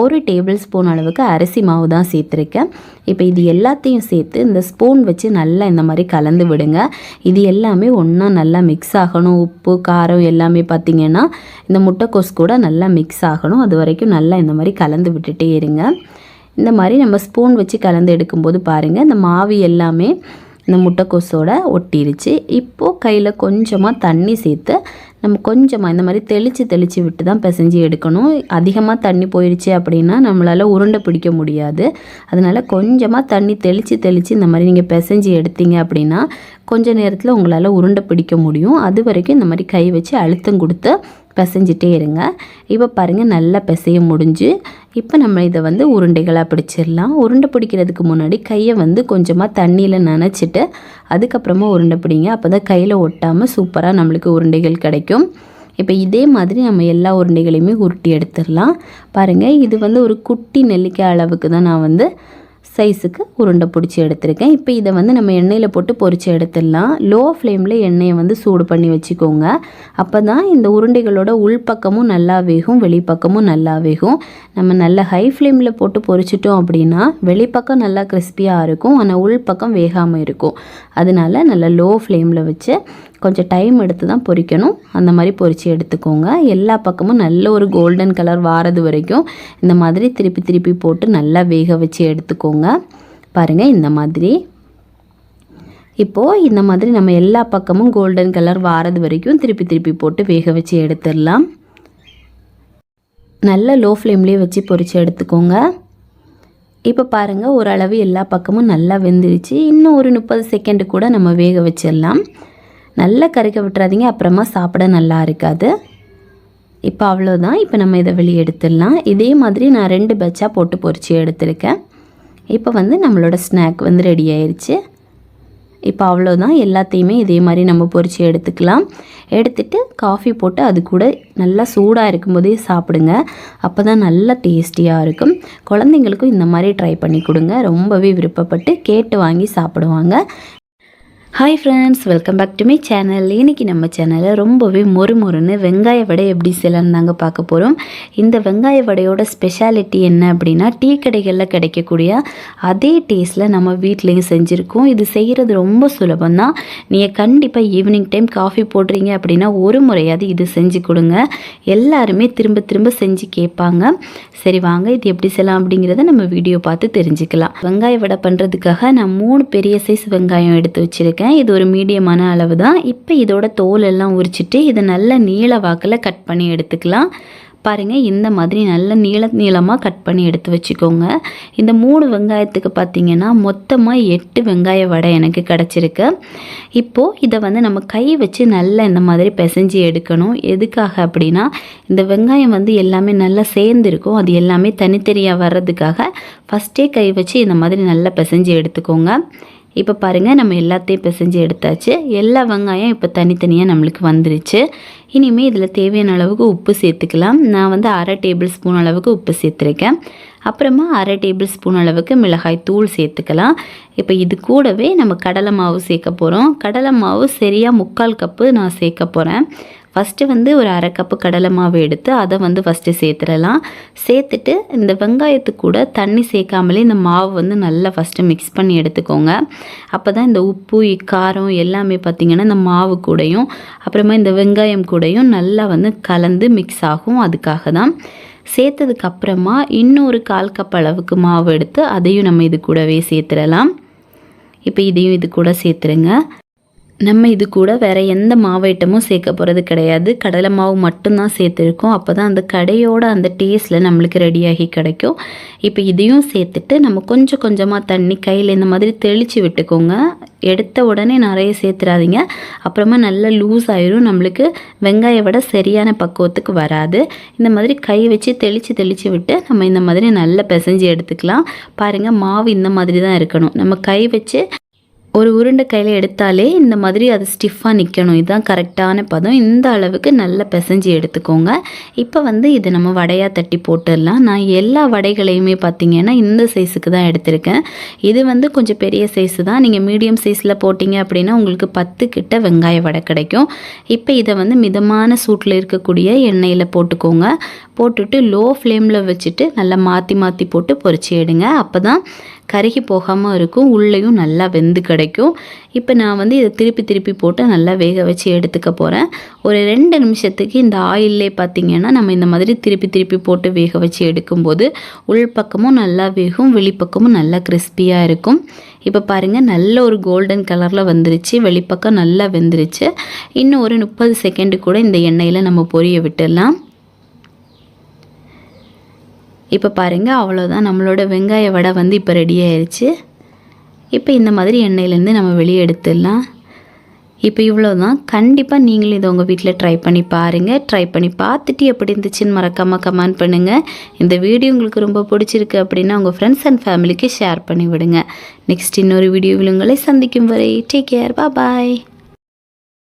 Speaker 1: ஒரு டேபிள் ஸ்பூன் அளவுக்கு அரிசி மாவு தான் சேர்த்துருக்கேன். இப்போ இது எல்லாத்தையும் சேர்த்து இந்த ஸ்பூன் வச்சு நல்லா இந்த மாதிரி கலந்து விடுங்க. இது எல்லாமே ஒன்றா நல்லா மிக்ஸ் ஆகணும். உப்பு காரம் எல்லாமே பார்த்திங்கன்னா இந்த முட்டைக்கோஸ் கூட நல்லா மிக்ஸ் ஆகணும். அது வரைக்கும் நல்லா இந்த மாதிரி கலந்து விட்டுட்டே இருங்க. இந்த மாதிரி நம்ம ஸ்பூன் வச்சு கலந்து எடுக்கும்போது பாருங்கள் இந்த மாவு எல்லாமே இந்த முட்டைக்கோஸோட ஒட்டிருச்சு. இப்போது கையில் கொஞ்சமாக தண்ணி சேர்த்து நம்ம கொஞ்சமாக இந்த மாதிரி தெளித்து தெளித்து விட்டு தான் பிசைஞ்சு எடுக்கணும். அதிகமாக தண்ணி போயிடுச்சு அப்படின்னா நம்மளால் உருண்டை பிடிக்க முடியாது. அதனால் கொஞ்சமாக தண்ணி தெளித்து தெளித்து இந்த மாதிரி நீங்கள் பிசைஞ்சு எடுத்தீங்க அப்படின்னா கொஞ்ச நேரத்தில் உங்களால் உருண்டை பிடிக்க முடியும். அது வரைக்கும் இந்த மாதிரி கை வச்சு அழுத்தம் கொடுத்து பிசைஞ்சிட்டே இருங்க. இப்போ பாருங்கள் நல்லா பிசைய முடிஞ்சு இப்போ நம்ம இதை வந்து உருண்டைகளாக பிடிச்சிடலாம். உருண்டை பிடிக்கிறதுக்கு முன்னாடி கையை வந்து கொஞ்சமாக தண்ணியில் நனைச்சிட்டு அதுக்கப்புறமா உருண்டை பிடிங்க. அப்போ தான் கையில் ஒட்டாமல் சூப்பராக நம்மளுக்கு உருண்டைகள் கிடைக்கும். இப்போ இதே மாதிரி நம்ம எல்லா உருண்டைகளையுமே உருட்டி எடுத்துடலாம். பாருங்கள் இது வந்து ஒரு குட்டி நெல்லிக்காய் அளவுக்கு தான் நான் வந்து சைஸுக்கு உருண்டை பிடிச்சி எடுத்திருக்கேன். இப்போ இதை வந்து நம்ம எண்ணெயில் போட்டு பொரித்து எடுத்துடலாம். லோ ஃப்ளேமில் எண்ணெயை வந்து சூடு பண்ணி வச்சுக்கோங்க. அப்போ தான் இந்த உருண்டைகளோட உள்பக்கமும் நல்லா வேகும் வெளிப்பக்கமும் நல்லா வேகும். நம்ம நல்ல ஹை ஃப்ளேமில் போட்டு பொரிச்சிட்டோம் அப்படின்னா வெளிப்பக்கம் நல்லா கிறிஸ்பியாக இருக்கும். ஆனால் உள்பக்கம் வேகாமல் இருக்கும். அதனால நல்லா லோ ஃப்ளேமில் வச்சு கொஞ்சம் டைம் எடுத்து தான் பொரிக்கணும் அந்த மாதிரி பொரித்து எடுத்துக்கோங்க. எல்லா பக்கமும் நல்ல ஒரு கோல்டன் கலர் வாரது வரைக்கும் இந்த மாதிரி திருப்பி திருப்பி போட்டு நல்லா வேக வச்சு எடுத்துக்கோங்க. பாருங்கள் இந்த மாதிரி. இப்போது இந்த மாதிரி நம்ம எல்லா பக்கமும் கோல்டன் கலர் வாரது வரைக்கும் திருப்பி திருப்பி போட்டு வேக வச்சு எடுத்துடலாம். நல்ல லோ ஃப்ளேம்லேயே வச்சு பொரித்து எடுத்துக்கோங்க. இப்போ பாருங்கள் ஓரளவு எல்லா பக்கமும் நல்லா வெந்துருச்சு. இன்னும் ஒரு முப்பது செகண்டு கூட நம்ம வேக வச்சிடலாம். நல்லா கறிக்க விட்டுறாதீங்க அப்புறமா சாப்பிட நல்லா இருக்காது. இப்போ அவ்வளோதான். இப்போ நம்ம இதை வெளியே எடுத்துடலாம். இதே மாதிரி நான் ரெண்டு பேட்சாக போட்டு பொரிச்சு எடுத்திருக்கேன். இப்போ வந்து நம்மளோட ஸ்நாக் வந்து ரெடி ஆயிடுச்சு இப்போ அவ்வளோதான். எல்லாத்தையுமே இதே மாதிரி நம்ம பொறிச்சு எடுத்துக்கலாம். எடுத்துட்டு காஃபி போட்டு அது கூட நல்லா சூடாக இருக்கும்போதே சாப்பிடுங்க. அப்போ தான் நல்லா டேஸ்டியாக இருக்கும். குழந்தைங்களுக்கும் இந்த மாதிரி ட்ரை பண்ணி கொடுங்க. ரொம்பவே விருப்பப்பட்டு கேட்டு வாங்கி சாப்பிடுவாங்க. Hi friends welcome back to my channel இன்றைக்கி நம்ம சேனலில் ரொம்பவே மொறு மொறுன்னு வெங்காய வடை எப்படி செய்யலாம்னு தாங்க பார்க்க போகிறோம் இந்த வெங்காய வடையோட ஸ்பெஷாலிட்டி என்ன அப்படின்னா டீ கடைகளில் கிடைக்கக்கூடிய அதே டேஸ்ட்டில் நம்ம வீட்லேயும் செஞ்சுருக்கோம். இது செய்கிறது ரொம்ப சுலபம் தான் நீங்கள் கண்டிப்பாக ஈவினிங் டைம் காஃபி போடுறீங்க அப்படின்னா ஒரு முறையாவது இது செஞ்சு கொடுங்க. எல்லாருமே திரும்ப திரும்ப செஞ்சு கேட்பாங்க. சரி வாங்க இது எப்படி செய்யலாம் அப்படிங்கிறத நம்ம வீடியோ பார்த்து தெரிஞ்சுக்கலாம். வெங்காய வடை பண்ணுறதுக்காக நான் மூணு பெரிய சைஸ் வெங்காயம் எடுத்து வச்சுருக்கேன். இது ஒரு மீடியமான அளவு தான் இப்போ இதோட தோல் எல்லாம் உரிச்சிட்டு இதை நல்ல நீள வாக்கில் கட் பண்ணி எடுத்துக்கலாம். பாருங்கள் இந்த மாதிரி நல்ல நீள நீளமாக கட் பண்ணி எடுத்து வச்சுக்கோங்க. இந்த மூணு வெங்காயத்துக்கு பார்த்தீங்கன்னா மொத்தமாக எட்டு வெங்காய வடை எனக்கு கிடச்சிருக்கு. இப்போது இதை வந்து நம்ம கை வச்சு நல்லா இந்த மாதிரி பிசைஞ்சு எடுக்கணும். எதுக்காக அப்படின்னா இந்த வெங்காயம் வந்து எல்லாமே நல்லா சேர்ந்துருக்கும். அது எல்லாமே தனித்தனியாக வர்றதுக்காக ஃபஸ்ட்டே கை வச்சு இந்த மாதிரி நல்லா பிசைஞ்சு எடுத்துக்கோங்க. இப்போ பாருங்கள் நம்ம எல்லாத்தையும் பிசைஞ்சு எடுத்தாச்சு. எல்லா வெங்காயம் இப்போ தனித்தனியாக நம்மளுக்கு வந்துருச்சு. இனிமேல் இதில் தேவையான அளவுக்கு உப்பு சேர்த்துக்கலாம். நான் வந்து அரை டேபிள் ஸ்பூன் அளவுக்கு உப்பு சேர்த்துருக்கேன். அப்புறமா அரை டேபிள் ஸ்பூன் அளவுக்கு மிளகாய் தூள் சேர்த்துக்கலாம். இப்போ இது கூடவே நம்ம கடலை மாவு சேர்க்க போகிறோம் கடலை மாவு சரியாக முக்கால் கப்பு நான் சேர்க்க போகிறேன் ஃபஸ்ட்டு வந்து ஒரு அரை கப்பு கடலை மாவு எடுத்து அதை வந்து ஃபஸ்ட்டு சேர்த்துடலாம். சேர்த்துட்டு இந்த வெங்காயத்து கூட தண்ணி சேர்க்காமலே இந்த மாவு வந்து நல்லா ஃபஸ்ட்டு மிக்ஸ் பண்ணி எடுத்துக்கோங்க. அப்போ தான் இந்த உப்பு காரம் எல்லாமே பார்த்திங்கன்னா இந்த மாவு கூடையும் அப்புறமா இந்த வெங்காயம் கூடையும் நல்லா வந்து கலந்து மிக்ஸ் ஆகும். அதுக்காக தான் சேர்த்ததுக்கப்புறமா இன்னொரு கால் கப் அளவுக்கு மாவு எடுத்து அதையும் நம்ம இது கூடவே சேர்த்துடலாம். இப்போ இதையும் இது கூட சேர்த்துருங்க. நம்ம இது கூட வேறு எந்த மாவு ஐட்டமும் சேர்க்க போகிறது கிடையாது. கடலை மாவு மட்டும்தான் சேர்த்துருக்கோம். அப்போ தான் அந்த கடையோட அந்த டேஸ்ட்டில் நம்மளுக்கு ரெடியாகி கிடைக்கும். இப்போ இதையும் சேர்த்துட்டு நம்ம கொஞ்சம் கொஞ்சமாக தண்ணி கையில் இந்த மாதிரி தெளித்து விட்டுக்கோங்க. எடுத்த உடனே நிறைய சேர்த்துறாதீங்க அப்புறமா நல்லா லூஸ் ஆயிரும். நம்மளுக்கு வெங்காய விட சரியான பக்குவத்துக்கு வராது. இந்த மாதிரி கை வச்சு தெளித்து தெளித்து விட்டு நம்ம இந்த மாதிரி நல்லா பிசைஞ்சு எடுத்துக்கலாம். பாருங்கள் மாவு இந்த மாதிரி தான் இருக்கணும். நம்ம கை வச்சு ஒரு உருண்டை கையில் எடுத்தாலே இந்த மாதிரி அது ஸ்டிஃபாக நிற்கணும் இதுதான் கரெக்டான பதம். இந்த அளவுக்கு நல்லா பிசைஞ்சு எடுத்துக்கோங்க. இப்போ வந்து இதை நம்ம வடையாக தட்டி போட்டுடலாம். நான் எல்லா வடைகளையுமே பார்த்திங்கன்னா இந்த சைஸுக்கு தான் எடுத்திருக்கேன். இது வந்து கொஞ்சம் பெரிய சைஸு தான். நீங்கள் மீடியம் சைஸில் போட்டிங்க அப்படின்னா உங்களுக்கு பத்து கிட்ட வெங்காய வடை கிடைக்கும். இப்போ இதை வந்து மிதமான சூட்டில் இருக்கக்கூடிய எண்ணெயில் போட்டுக்கோங்க. போட்டுட்டு லோ ஃப்ளேமில் வச்சுட்டு நல்லா மாற்றி மாற்றி போட்டு பொறிச்சு எடுங்க. அப்போ தான் கருகி போகாமல் இருக்கும். உள்ளேயும் நல்லா வெந்து கிடைக்கும். இப்போ நான் வந்து இதை திருப்பி திருப்பி போட்டு நல்லா வேக வச்சு எடுத்துக்க போகிறேன் ஒரு ரெண்டு நிமிஷத்துக்கு இந்த ஆயிலே பார்த்திங்கன்னா நம்ம இந்த மாதிரி திருப்பி திருப்பி போட்டு வேக வச்சு எடுக்கும்போது உள்பக்கமும் நல்லா வேகும் வெளிப்பக்கமும் நல்லா கிறிஸ்பியாக இருக்கும். இப்போ பாருங்கள் நல்ல ஒரு கோல்டன் கலரில் வந்துருச்சு. வெளிப்பக்கம் நல்லா வெந்துருச்சு. இன்னும் ஒரு முப்பது செகண்டு கூட இந்த எண்ணெயில் நம்ம பொரிய விட்டுடலாம். இப்போ பாருங்கள் அவ்வளோதான் நம்மளோட வெங்காய வடை வந்து இப்போ ரெடி ஆயிடுச்சு இப்போ இந்த மாதிரி எண்ணெயிலேருந்து நம்ம வெளியே எடுத்துடலாம். இப்போ இவ்வளோ தான் கண்டிப்பாக நீங்களும் இதை உங்கள் வீட்டில் ட்ரை பண்ணி பாருங்கள் ட்ரை பண்ணி பார்த்துட்டு எப்படி இருந்துச்சுன்னு மறக்காமல் கமெண்ட் பண்ணுங்கள் இந்த வீடியோ உங்களுக்கு ரொம்ப பிடிச்சிருக்கு அப்படின்னா உங்கள் ஃப்ரெண்ட்ஸ் அண்ட் ஃபேமிலிக்கு ஷேர் பண்ணி விடுங்க நெக்ஸ்ட் இன்னொரு வீடியோவில் உங்களை சந்திக்கும் வரை டேக் கேர் பாய்